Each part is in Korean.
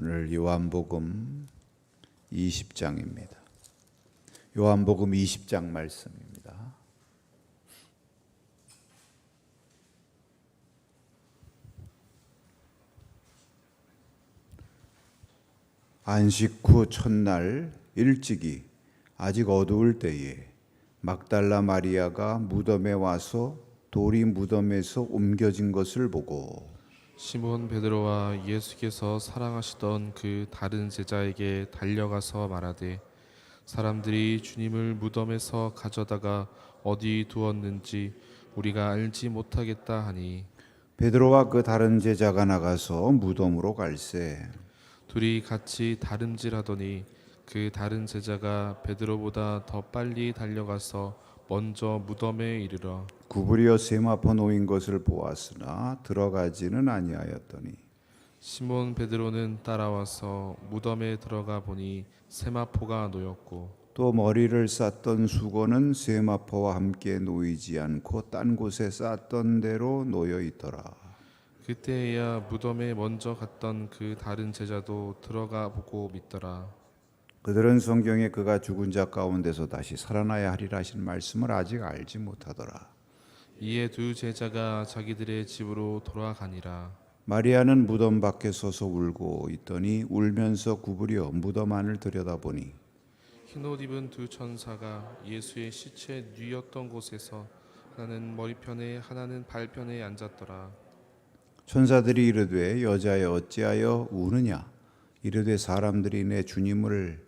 오늘 요한복음 20장입니다. 요한복음 20장 말씀입니다. 안식 후 첫날 일찍이 아직 어두울 때에 막달라 마리아가 무덤에 와서 돌이 무덤에서 옮겨진 것을 보고 시몬 베드로와 예수께서 사랑하시던 그 다른 제자에게 달려가서 말하되 사람들이 주님을 무덤에서 가져다가 어디 두었는지 우리가 알지 못하겠다 하니 베드로와 그 다른 제자가 나가서 무덤으로 갈새 둘이 같이 다름질하더니 그 다른 제자가 베드로보다 더 빨리 달려가서 먼저 무덤에 이르러 구부려 세마포 놓인 것을 보았으나 들어가지는 아니하였더니 시몬 베드로는 따라와서 무덤에 들어가 보니 세마포가 놓였고 또 머리를 쌌던 수건은 세마포와 함께 놓이지 않고 딴 곳에 쌌던 대로 놓여 있더라. 그때야 무덤에 먼저 갔던 그 다른 제자도 들어가 보고 믿더라. 그들은 성경에 그가 죽은 자 가운데서 다시 살아나야 하리라 하신 말씀을 아직 알지 못하더라. 이에 두 제자가 자기들의 집으로 돌아가니라. 마리아는 무덤 밖에 서서 울고 있더니 울면서 구부려 무덤 안을 들여다보니 흰옷 입은 두 천사가 예수의 시체 뉘었던 곳에서 하나는 머리편에 하나는 발편에 앉았더라. 천사들이 이르되 여자여 어찌하여 우느냐 이르되 사람들이 내 주님을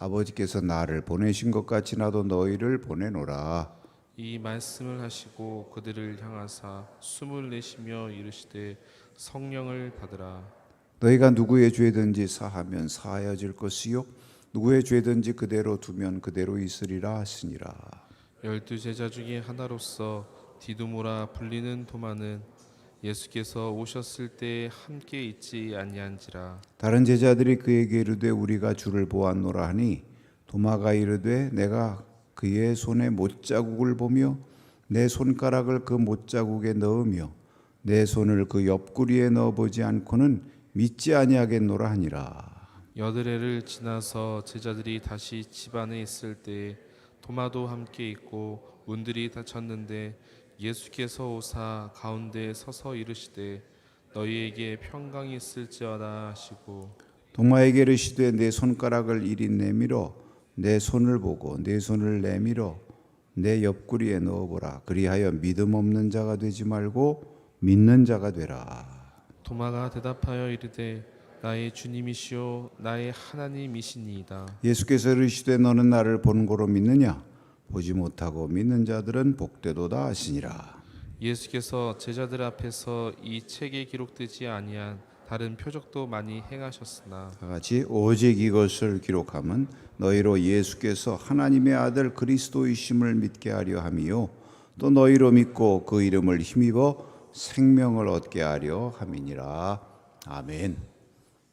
아버지께서 나를 보내신 것 같이 나도 너희를 보내노라. 이 말씀을 하시고 그들을 향하사 숨을 내쉬며 이르시되 성령을 받으라. 너희가 누구의 죄든지 사하면 사하여질 것이요 누구의 죄든지 그대로 두면 그대로 있으리라 하시니라. 열두 제자 중에 하나로서 디두모라 불리는 도마는 예수께서 오셨을 때 함께 있지 아니한지라. 다른 제자들이 그에게 이르되 우리가 주를 보았노라 하니 도마가 이르되 내가 그의 손에 못자국을 보며 내 손가락을 그 못자국에 넣으며 내 손을 그 옆구리에 넣어보지 않고는 믿지 아니하겠노라 하니라. 여드레를 지나서 제자들이 다시 집 안에 있을 때 도마도 함께 있고 문들이 닫혔는데 예수께서 오사 가운데 서서 이르시되 너희에게 평강이 있을지어다 하시고 도마에게 이르시되 내 손가락을 이리 내밀어 내 손을 보고 내 손을 내밀어 내 옆구리에 넣어보라. 그리하여 믿음 없는 자가 되지 말고 믿는 자가 되라. 도마가 대답하여 이르되 나의 주님이시요 나의 하나님이시니이다. 예수께서 이르시되 너는 나를 본 거로 믿느냐 보지 못하고 믿는 자들은 복되도다 하시니라 예수께서 제자들 앞에서 이 책에 기록되지 아니한 다른 표적도 많이 행하셨으나 다 같이 오직 이것을 기록함은 너희로 예수께서 하나님의 아들 그리스도이심을 믿게 하려 함이요 또 너희로 믿고 그 이름을 힘입어 생명을 얻게 하려 함이니라 아멘.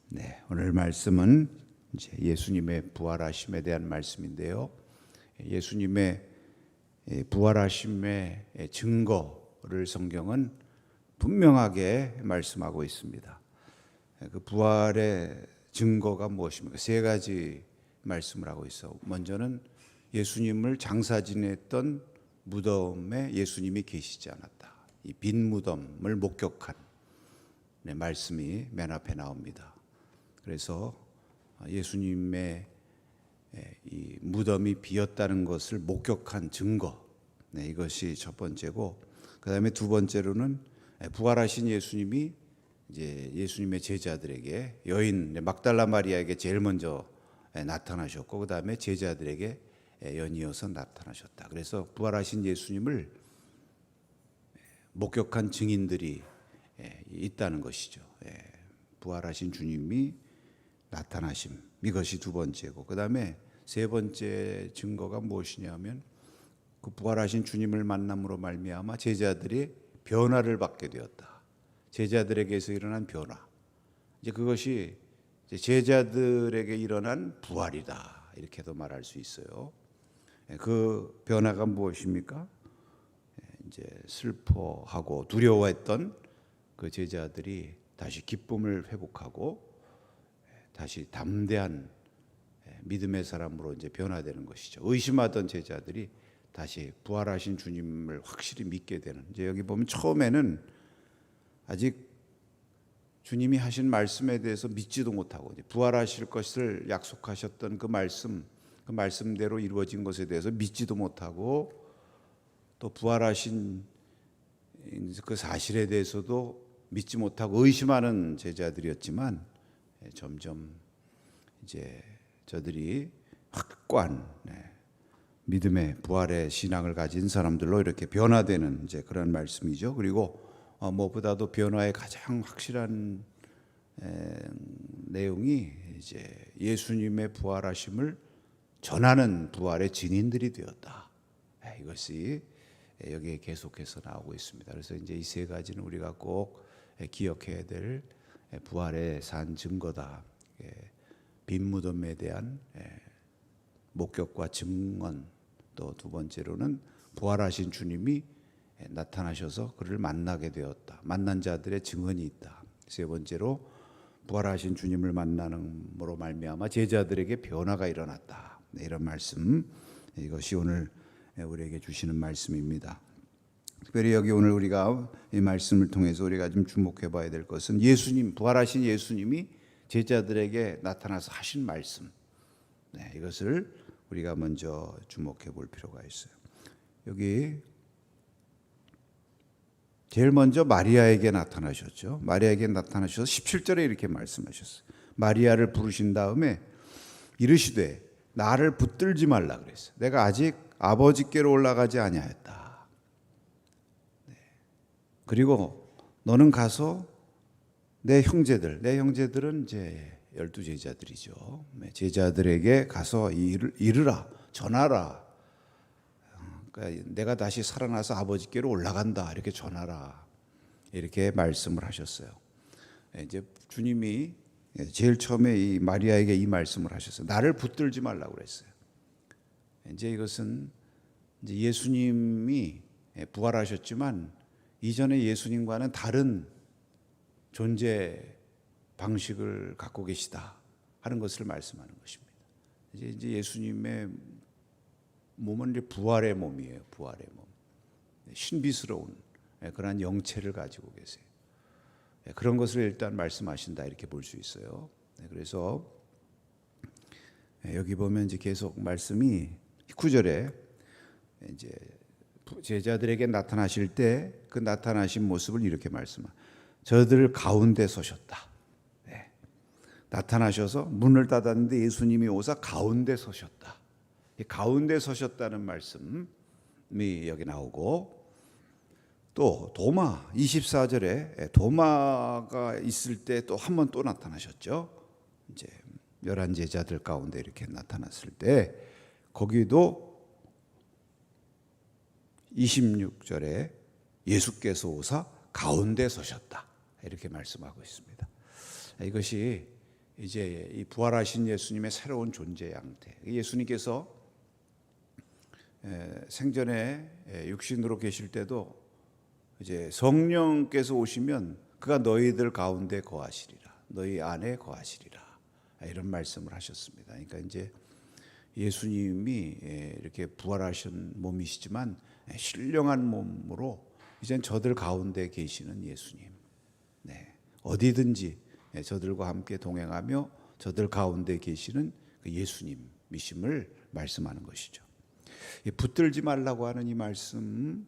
네, 오늘 말씀은 이제 예수님의 부활하심에 대한 말씀인데요. 예수님의 예, 부활하심의 예, 증거를 성경은 분명하게 말씀하고 있습니다. 예, 그 부활의 증거가 무엇입니까? 세 가지 말씀을 하고 있어. 먼저는 예수님을 장사 지냈던 무덤에 예수님이 계시지 않았다. 이 빈 무덤을 목격한 네, 말씀이 맨 앞에 나옵니다. 그래서 예수님의 예, 이 무덤이 비었다는 것을 목격한 증거, 네, 이것이 첫 번째고, 그 다음에 두 번째로는 예, 부활하신 예수님이 이제 예수님의 제자들에게 여인 네, 막달라 마리아에게 제일 먼저 예, 나타나셨고, 그 다음에 제자들에게 예, 연이어서 나타나셨다. 그래서 부활하신 예수님을 목격한 증인들이 예, 있다는 것이죠. 예, 부활하신 주님이 나타나심 이것이 두 번째고 그 다음에 세 번째 증거가 무엇이냐면 그 부활하신 주님을 만남으로 말미암아 제자들이 변화를 받게 되었다. 제자들에게서 일어난 변화. 이제 그것이 제자들에게 일어난 부활이다 이렇게도 말할 수 있어요. 예, 그 변화가 무엇입니까? 예, 이제 슬퍼하고 두려워했던 그 제자들이 다시 기쁨을 회복하고 다시 담대한 예, 믿음의 사람으로 이제 변화되는 것이죠. 의심하던 제자들이 다시 부활하신 주님을 확실히 믿게 되는. 이제 여기 보면 처음에는 아직 주님이 하신 말씀에 대해서 믿지도 못하고 부활하실 것을 약속하셨던 그 말씀, 그 말씀대로 이루어진 것에 대해서 믿지도 못하고 또 부활하신 그 사실에 대해서도 믿지 못하고 의심하는 제자들이었지만 예, 점점 이제 저들이 확고한 네, 믿음의 부활의 신앙을 가진 사람들로 이렇게 변화되는 이제 그런 말씀이죠. 그리고 어, 무엇보다도 변화의 가장 확실한 에, 내용이 이제 예수님의 부활하심을 전하는 부활의 증인들이 되었다. 에, 이것이 여기에 계속해서 나오고 있습니다. 그래서 이제 이 세 가지는 우리가 꼭 기억해야 될 부활의 산 증거다. 예, 빈 무덤에 대한 예, 목격과 증언 또 두 번째로는 부활하신 주님이 예, 나타나셔서 그를 만나게 되었다. 만난 자들의 증언이 있다. 세 번째로 부활하신 주님을 만나는으로 말미암아 제자들에게 변화가 일어났다. 네, 이런 말씀 이것이 오늘 우리에게 주시는 말씀입니다. 특별히 여기 오늘 우리가 이 말씀을 통해서 우리가 좀 주목해 봐야 될 것은 예수님 부활하신 예수님이 제자들에게 나타나서 하신 말씀. 네, 이것을 우리가 먼저 주목해 볼 필요가 있어요. 여기 제일 먼저 마리아에게 나타나셨죠. 마리아에게 나타나셔서 17절에 이렇게 말씀하셨어요. 마리아를 부르신 다음에 이르시되 나를 붙들지 말라 그랬어요. 내가 아직 아버지께로 올라가지 아니하였다. 네. 그리고 너는 가서 내 형제들, 내 형제들은 이제 열두 제자들이죠. 네, 제자들에게 가서 이르라, 전하라. 그러니까 내가 다시 살아나서 아버지께로 올라간다. 이렇게 전하라. 이렇게 말씀을 하셨어요. 네, 이제 주님이 제일 처음에 이 마리아에게 이 말씀을 하셨어요. 나를 붙들지 말라고 그랬어요. 이제 이것은 이제 예수님이 부활하셨지만 이전에 예수님과는 다른 존재 방식을 갖고 계시다 하는 것을 말씀하는 것입니다. 이제 예수님의 몸은 이제 부활의 몸이에요. 부활의 몸. 신비스러운 그러한 영체를 가지고 계세요. 그런 것을 일단 말씀하신다 이렇게 볼 수 있어요. 그래서 여기 보면 이제 계속 말씀이 9절에 이제 제자들에게 나타나실 때 그 나타나신 모습을 이렇게 말씀하. 저들 가운데 서셨다. 네. 나타나셔서 문을 닫았는데 예수님이 오사 가운데 서셨다. 가운데 서셨다는 말씀이 여기 나오고 또 도마 24절에 도마가 있을 때 또 한 번 또 나타나셨죠. 이제 열한 제자들 가운데 이렇게 나타났을 때 거기도 26절에 예수께서 오사 가운데 서셨다. 이렇게 말씀하고 있습니다. 이것이 이제 이 부활하신 예수님의 새로운 존재 양태. 예수님께서 에, 생전에 에, 육신으로 계실 때도 이제 성령께서 오시면 그가 너희들 가운데 거하시리라. 너희 안에 거하시리라. 이런 말씀을 하셨습니다. 그러니까 이제 예수님이 예, 이렇게 부활하신 몸이시지만 예, 신령한 몸으로 이젠 저들 가운데 계시는 예수님. 네. 어디든지 예, 저들과 함께 동행하며 저들 가운데 계시는 그 예수님이심을 말씀하는 것이죠. 이 붙들지 말라고 하는 이 말씀에는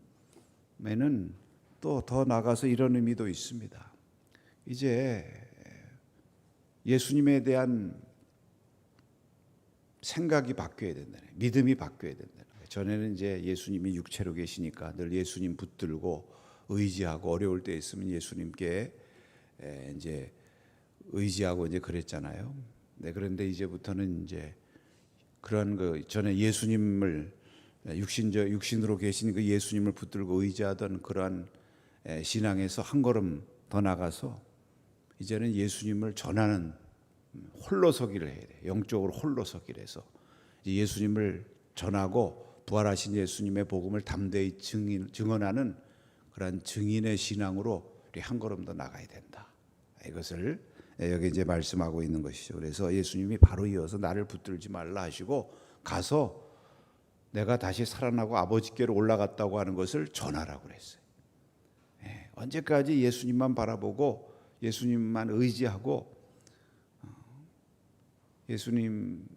또 더 나가서 이런 의미도 있습니다. 이제 예수님에 대한 생각이 바뀌어야 된다. 믿음이 바뀌어야 된다. 전에는 이제 예수님이 육체로 계시니까 늘 예수님 붙들고 의지하고 어려울 때 있으면 예수님께 에, 이제 의지하고 이제 그랬잖아요. 네, 그런데 이제부터는 이제 그런 그 전에 예수님을 육신저 육신으로 계신 그 예수님을 붙들고 의지하던 그러한 에, 신앙에서 한 걸음 더 나가서 이제는 예수님을 전하는 홀로서기를 해야 돼. 영적으로 홀로서기를 해서 예수님을 전하고 부활하신 예수님의 복음을 담대히 증인, 증언하는 그러한 증인의 신앙으로 우리 한 걸음 더 나가야 된다. 이것을 여기 이제 말씀하고 있는 것이죠. 그래서 예수님이 바로 이어서 나를 붙들지 말라 하시고 가서 내가 다시 살아나고 아버지께로 올라갔다고 하는 것을 전하라고 그랬어요. 예, 언제까지 예수님만 바라보고 예수님만 의지하고 어, 예수님의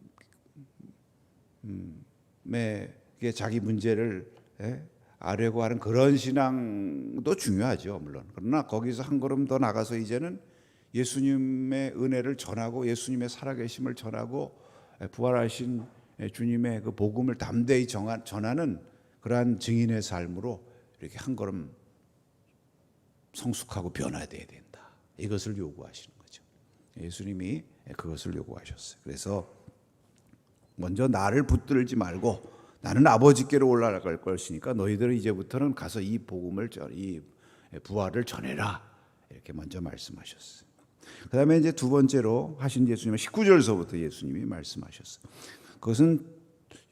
자기 문제를 예, 아려고 하는 그런 신앙도 중요하죠, 물론. 그러나 거기서 한 걸음 더 나가서 이제는 예수님의 은혜를 전하고 예수님의 살아계심을 전하고 예, 부활하신 주님의 그 복음을 담대히 전하는 그러한 증인의 삶으로 이렇게 한 걸음 성숙하고 변화돼야 된다. 이것을 요구하시는 거죠. 예수님이 그것을 요구하셨어요. 그래서 먼저 나를 붙들지 말고 나는 아버지께로 올라갈 것이니까 너희들은 이제부터는 가서 이 복음을 전- 이 부활을 전해라 이렇게 먼저 말씀하셨어요. 그다음에 이제 두 번째로 하신 예수님은 19절서부터 예수님이 말씀하셨어요. 그것은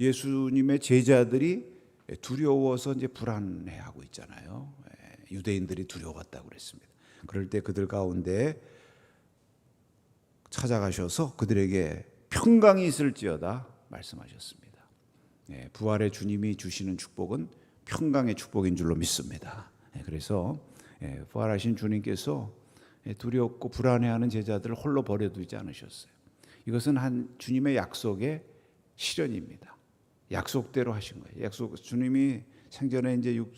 예수님의 제자들이 두려워서 이제 불안해하고 있잖아요. 예, 유대인들이 두려웠다고 그랬습니다. 그럴 때 그들 가운데 찾아가셔서 그들에게 평강이 있을지어다 말씀하셨습니다. 예, 부활의 주님이 주시는 축복은 평강의 축복인 줄로 믿습니다. 예, 그래서 예, 부활하신 주님께서 예, 두렵고 불안해하는 제자들을 홀로 버려두지 않으셨어요. 이것은 한 주님의 약속의 실현입니다. 약속대로 하신 거예요. 약속 주님이 생전에 이제 육-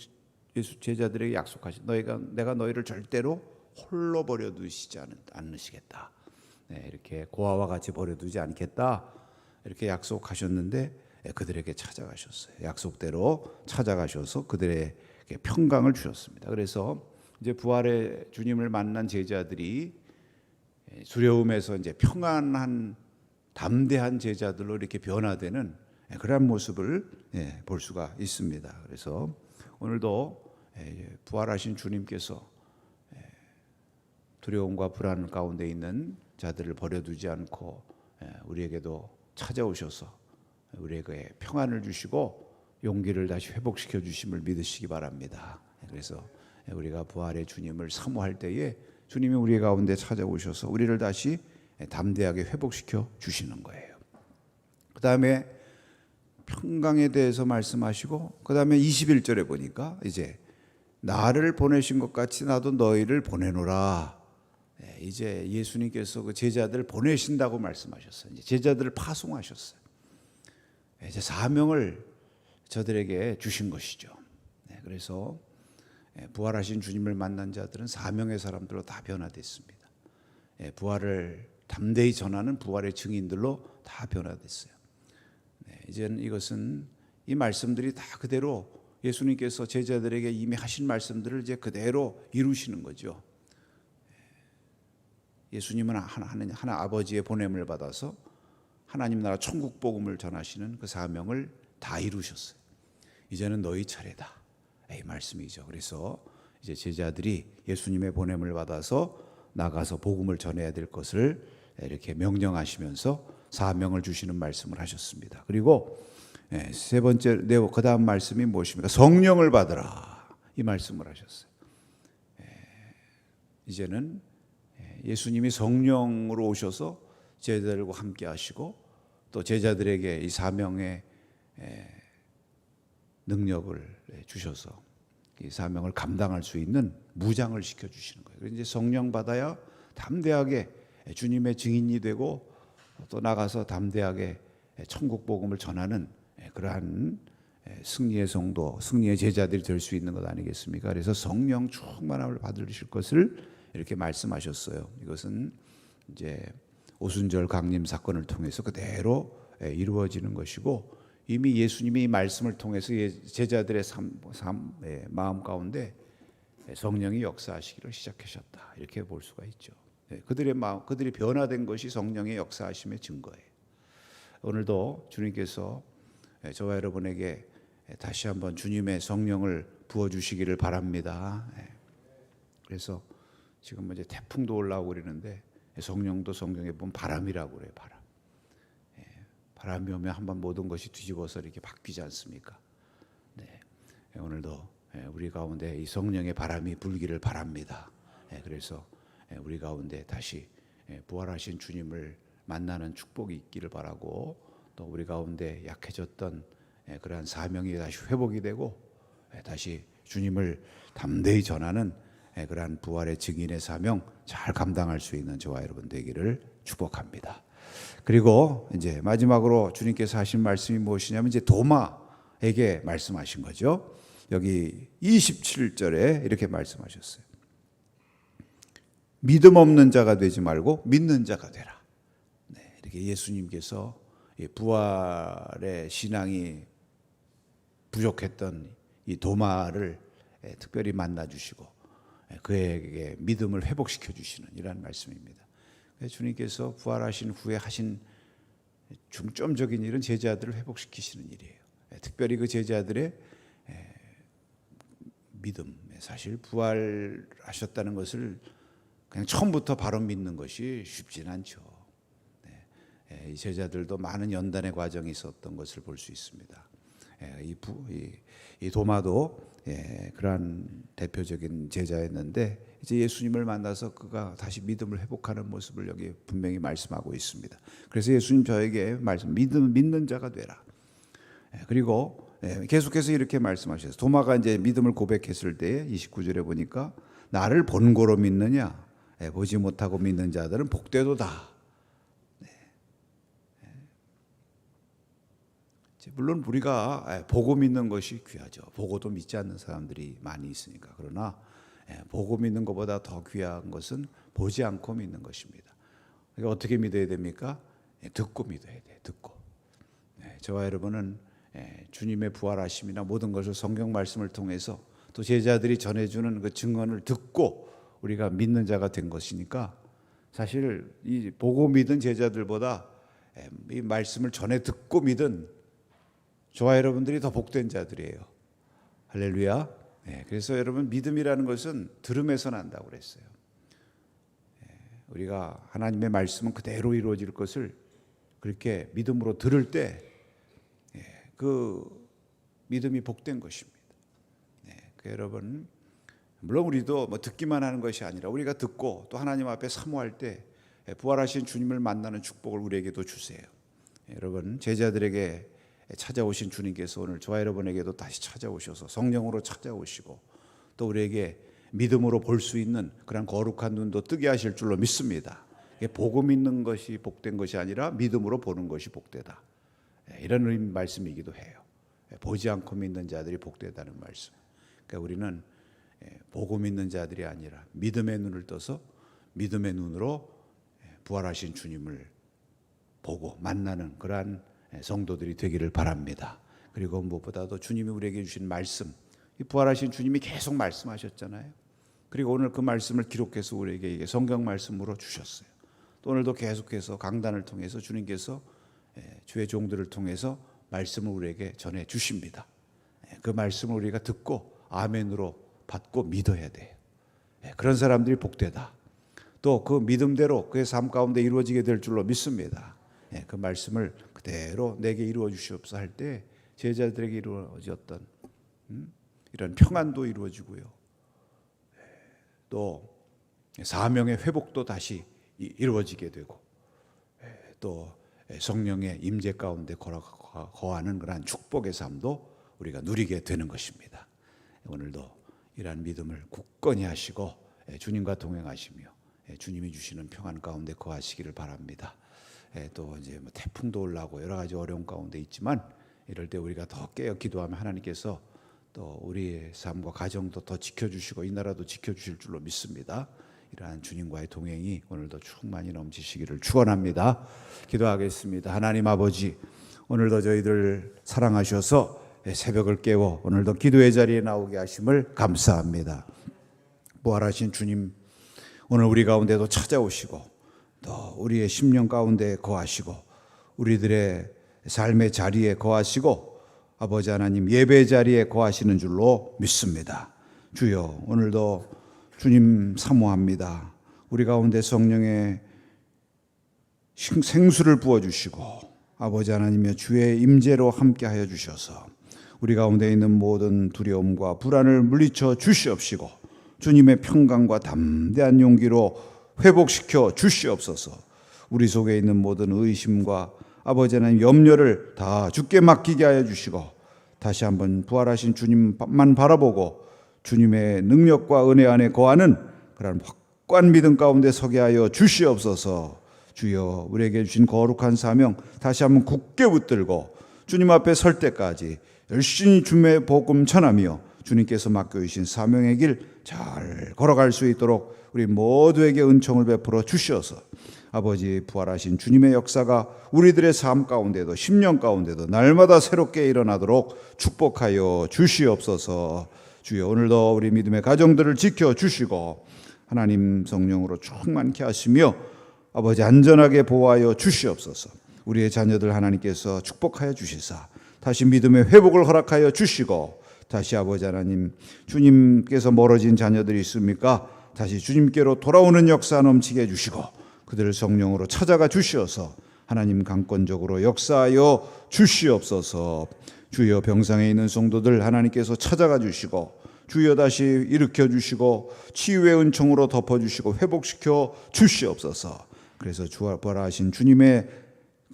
예수 제자들에게 약속하신 너희가 내가 너희를 절대로 홀로 버려두시지 않- 않으시겠다. 네, 이렇게 고아와 같이 버려두지 않겠다. 이렇게 약속하셨는데 예, 그들에게 찾아가셨어요. 약속대로 찾아가셔서 그들에게 평강을 주셨습니다. 그래서 이제 부활의 주님을 만난 제자들이 예, 두려움에서 이제 평안한 담대한 제자들로 이렇게 변화되는 예, 그러한 모습을 예, 볼 수가 있습니다. 그래서 오늘도 예, 부활하신 주님께서 예, 두려움과 불안 가운데 있는 자들을 버려두지 않고 예, 우리에게도 찾아오셔서 우리에게 평안을 주시고 용기를 다시 회복시켜 주심을 믿으시기 바랍니다. 그래서 우리가 부활의 주님을 사모할 때에 주님이 우리 가운데 찾아오셔서 우리를 다시 담대하게 회복시켜 주시는 거예요. 그 다음에 평강에 대해서 말씀하시고 그 다음에 21절에 보니까 이제 나를 보내신 것 같이 나도 너희를 보내노라. 예, 이제 예수님께서 그 제자들 보내신다고 말씀하셨어요. 이제 제자들을 파송하셨어요. 예, 이제 사명을 저들에게 주신 것이죠. 네, 그래서 예, 부활하신 주님을 만난 자들은 사명의 사람들로 다 변화됐습니다. 예, 부활을 담대히 전하는 부활의 증인들로 다 변화됐어요. 네, 이제는 이것은 이 말씀들이 다 그대로 예수님께서 제자들에게 이미 하신 말씀들을 이제 그대로 이루시는 거죠. 예수님은 하나, 하나, 하나 아버지의 보냄을 받아서 하나님 나라 천국 복음을 전하시는 그 사명을 다 이루셨어요. 이제는 너희 차례다. 이 말씀이죠. 그래서 이제 제자들이 예수님의 보냄을 받아서 나가서 복음을 전해야 될 것을 이렇게 명령하시면서 사명을 주시는 말씀을 하셨습니다. 그리고 예, 세 번째 네 그 다음 말씀이 무엇입니까? 성령을 받으라. 이 말씀을 하셨어요. 예, 이제는 예, 예수님이 성령으로 오셔서 제자들과 함께 하시고 또 제자들에게 이 사명의 예, 능력을 예, 주셔서 이 사명을 감당할 수 있는 무장을 시켜 주시는 거예요. 그래서 이제 성령 받아야 담대하게 주님의 증인이 되고 또 나가서 담대하게 천국 복음을 전하는 그러한 승리의 성도, 승리의 제자들이 될 수 있는 것 아니겠습니까? 그래서 성령 충만함을 받으실 것을 이렇게 말씀하셨어요. 이것은 이제 오순절 강림 사건을 통해서 그대로 이루어지는 것이고 이미 예수님이 이 말씀을 통해서 예, 제자들의 삶, 삶 예, 마음 가운데 성령이 역사하시기를 시작하셨다 이렇게 볼 수가 있죠. 예, 그들의 마음, 그들이 변화된 것이 성령의 역사하심의 증거예요. 오늘도 주님께서 예, 저와 여러분에게 다시 한번 주님의 성령을 부어 주시기를 바랍니다. 예. 그래서 지금 이제 태풍도 올라오고 그러는데 성령도 성경에 보면 바람이라고 그래요. 바람. 예, 바람이 오면 한번 모든 것이 뒤집어서 이렇게 바뀌지 않습니까? 네. 예, 오늘도 예, 우리 가운데 이 성령의 바람이 불기를 바랍니다. 예, 그래서 예, 우리 가운데 다시 예, 부활하신 주님을 만나는 축복이 있기를 바라고 또 우리 가운데 약해졌던 예, 그러한 사명이 다시 회복이 되고 예, 다시 주님을 담대히 전하는 예, 그러한 부활의 증인의 사명 잘 감당할 수 있는 저와 여러분 되기를 축복합니다. 그리고 이제 마지막으로 주님께서 하신 말씀이 무엇이냐면 이제 도마에게 말씀하신 거죠. 여기 27절에 이렇게 말씀하셨어요. 믿음 없는 자가 되지 말고 믿는 자가 되라. 네, 이렇게 예수님께서 이 부활의 신앙이 부족했던 이 도마를 예, 특별히 만나 주시고 예, 그에게 믿음을 회복시켜 주시는 이러한 말씀입니다. 주님께서 부활하신 후에 하신 중점적인 일은 제자들을 회복시키시는 일이에요. 예, 특별히 그 제자들의 예, 믿음, 사실 부활하셨다는 것을 그냥 처음부터 바로 믿는 것이 쉽진 않죠. 네, 예, 이 제자들도 많은 연단의 과정이 있었던 것을 볼 수 있습니다. 예, 이 도마도 예, 그러한 대표적인 제자였는데 이제 예수님을 만나서 그가 다시 믿음을 회복하는 모습을 여기 분명히 말씀하고 있습니다. 그래서 예수님 저에게 말씀 믿음 믿는 자가 되라. 예, 그리고 예, 계속해서 이렇게 말씀하셨어요. 도마가 이제 믿음을 고백했을 때 29절에 보니까 나를 본고로 믿느냐 예, 보지 못하고 믿는 자들은 복되도다. 이제 물론 우리가 예, 보고 믿는 것이 귀하죠. 보고도 믿지 않는 사람들이 많이 있으니까. 그러나 예, 보고 믿는 것보다 더 귀한 것은 보지 않고 믿는 것입니다. 그러니까 어떻게 믿어야 됩니까? 예, 듣고 믿어야 돼. 듣고. 네, 저와 여러분은 예, 주님의 부활하심이나 모든 것을 성경 말씀을 통해서 또 제자들이 전해주는 그 증언을 듣고 우리가 믿는 자가 된 것이니까 사실 이 보고 믿은 제자들보다 예, 이 말씀을 전해 듣고 믿은 저와 여러분들이 더 복된 자들이에요. 할렐루야. 네, 그래서 여러분 믿음이라는 것은 들음에서 난다고 그랬어요. 예, 우리가 하나님의 말씀은 그대로 이루어질 것을 그렇게 믿음으로 들을 때그 믿음이 복된 것입니다. 네, 그 여러분 물론 우리도 뭐 듣기만 하는 것이 아니라 우리가 듣고 또 하나님 앞에 사모할 때 예, 부활하신 주님을 만나는 축복을 우리에게도 주세요. 예, 여러분 제자들에게 찾아오신 주님께서 오늘 저와 여러분에게도 다시 찾아오셔서 성령으로 찾아오시고 또 우리에게 믿음으로 볼 수 있는 그런 거룩한 눈도 뜨게 하실 줄로 믿습니다. 보고 믿는 것이 복된 것이 아니라 믿음으로 보는 것이 복되다. 예, 이런 말씀이기도 해요. 예, 보지 않고 믿는 자들이 복되다는 말씀. 그러니까 우리는 예, 보고 믿는 자들이 아니라 믿음의 눈을 떠서 믿음의 눈으로 부활하신 주님을 보고 만나는 그러한 성도들이 되기를 바랍니다. 그리고 무엇보다도 주님이 우리에게 주신 말씀, 이 부활하신 주님이 계속 말씀하셨잖아요. 그리고 오늘 그 말씀을 기록해서 우리에게 성경 말씀으로 주셨어요. 또 오늘도 계속해서 강단을 통해서 주님께서 주의 종들을 통해서 말씀을 우리에게 전해 주십니다. 그 말씀을 우리가 듣고 아멘으로 받고 믿어야 돼요. 그런 사람들이 복되다. 또 그 믿음대로 그의 삶 가운데 이루어지게 될 줄로 믿습니다. 그 말씀을 그대로 내게 이루어 주시옵소서 할 때 제자들에게 이루어졌던 음? 이런 평안도 이루어지고요. 또 사명의 회복도 다시 이- 이루어지게 되고 예, 또 성령의 임재 가운데 거하는 그러한 축복의 삶도 우리가 누리게 되는 것입니다. 오늘도 이러한 믿음을 굳건히 하시고 예, 주님과 동행하시며 예, 주님이 주시는 평안 가운데 거하시기를 바랍니다. 예, 또 이제 뭐 태풍도 올라오고 여러 가지 어려운 가운데 있지만 이럴 때 우리가 더 깨어 기도하면 하나님께서 또 우리의 삶과 가정도 더 지켜주시고 이 나라도 지켜주실 줄로 믿습니다. 이러한 주님과의 동행이 오늘도 충만히 넘치시기를 축원합니다. 기도하겠습니다. 하나님 아버지 오늘도 저희들 사랑하셔서 새벽을 깨워 오늘도 기도의 자리에 나오게 하심을 감사합니다. 부활하신 주님 오늘 우리 가운데도 찾아오시고 또 우리의 심령 가운데 거하시고 우리들의 삶의 자리에 거하시고 아버지 하나님 예배 자리에 거하시는 줄로 믿습니다. 주여 오늘도 주님 사모합니다. 우리 가운데 성령의 신- 생수를 부어 주시고 아버지 하나님의 주의 임재로 함께 하여 주셔서 우리 가운데 있는 모든 두려움과 불안을 물리쳐 주시옵시고 주님의 평강과 담대한 용기로 회복시켜 주시옵소서. 우리 속에 있는 모든 의심과 아버지 하나님 염려를 다 주께 맡기게 하여 주시고 다시 한번 부활하신 주님만 바라보고 주님의 능력과 은혜 안에 거하는 그런 확고한 믿음 가운데 서게 하여 주시옵소서. 주여 우리에게 주신 거룩한 사명 다시 한번 굳게 붙들고 주님 앞에 설 때까지 열심히 주님의 복음 전하며 주님께서 맡겨주신 사명의 길 잘 걸어갈 수 있도록 우리 모두에게 은총을 베풀어 주시어서 아버지 부활하신 주님의 역사가 우리들의 삶 가운데도 10년 가운데도 날마다 새롭게 일어나도록 축복하여 주시옵소서 주여 오늘도 우리 믿음의 가정들을 지켜 주시고 하나님 성령으로 충만케 하시며 아버지 안전하게 보호하여 주시옵소서. 우리의 자녀들 하나님께서 축복하여 주시사 다시 믿음의 회복을 허락하여 주시고 다시 아버지 하나님 주님께서 멀어진 자녀들이 있습니까? 다시 주님께로 돌아오는 역사 넘치게 해주시고 그들을 성령으로 찾아가 주시어서 하나님 강권적으로 역사하여 주시옵소서. 주여 병상에 있는 성도들 하나님께서 찾아가 주시고 주여 다시 일으켜 주시고 치유의 은총으로 덮어 주시고 회복시켜 주시옵소서. 그래서 부활하신 주님의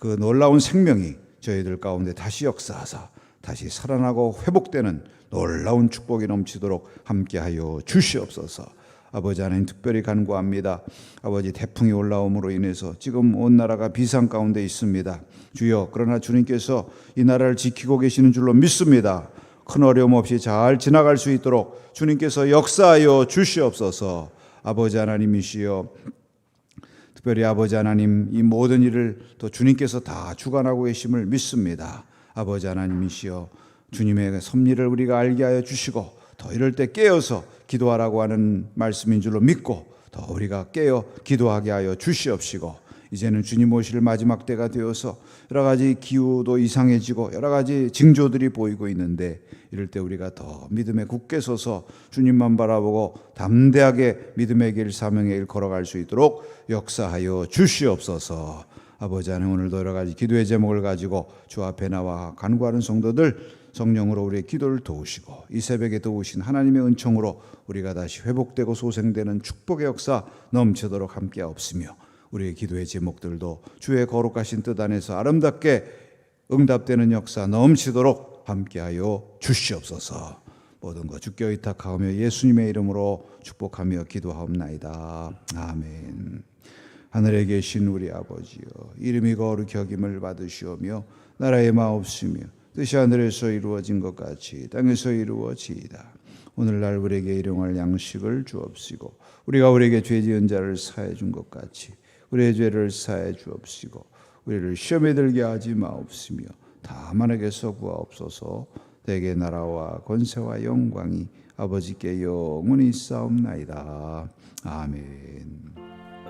그 놀라운 생명이 저희들 가운데 다시 역사하사 다시 살아나고 회복되는 놀라운 축복이 넘치도록 함께하여 주시옵소서. 아버지 하나님 특별히 간구합니다. 아버지 태풍이 올라옴으로 인해서 지금 온 나라가 비상 가운데 있습니다. 주여 그러나 주님께서 이 나라를 지키고 계시는 줄로 믿습니다. 큰 어려움 없이 잘 지나갈 수 있도록 주님께서 역사하여 주시옵소서. 아버지 하나님이시여 특별히 아버지 하나님 이 모든 일을 또 주님께서 다 주관하고 계심을 믿습니다. 아버지 하나님이시여 주님의 섭리를 우리가 알게 하여 주시고 더 이럴 때 깨어서 기도하라고 하는 말씀인 줄로 믿고 더 우리가 깨어 기도하게 하여 주시옵시고 이제는 주님 오실 마지막 때가 되어서 여러 가지 기후도 이상해지고 여러 가지 징조들이 보이고 있는데 이럴 때 우리가 더 믿음에 굳게 서서 주님만 바라보고 담대하게 믿음의 길 사명의 길 걸어갈 수 있도록 역사하여 주시옵소서. 아버지 하나님 오늘도 여러 가지 기도의 제목을 가지고 주 앞에 나와 간구하는 성도들 성령으로 우리의 기도를 도우시고 이 새벽에 도우신 하나님의 은총으로 우리가 다시 회복되고 소생되는 축복의 역사 넘치도록 함께 없으며 우리의 기도의 제목들도 주의 거룩하신 뜻 안에서 아름답게 응답되는 역사 넘치도록 함께하여 주시옵소서. 모든 것 주께 의탁하며 예수님의 이름으로 축복하며 기도하옵나이다. 아멘. 하늘에 계신 우리 아버지여 이름이 거룩히 여김을 받으시오며 나라의 마옵시며 뜻이 하늘에서 이루어진 것 같이 땅에서 이루어지이다. 오늘날 우리에게 일용할 양식을 주옵시고 우리가 우리에게 죄 지은 자를 사해 준 것 같이 우리의 죄를 사해 주옵시고 우리를 시험에 들게 하지 마옵시며 다만에게서 구하옵소서 대개 나라와 권세와 영광이 아버지께 영원히 싸움나이다 아멘.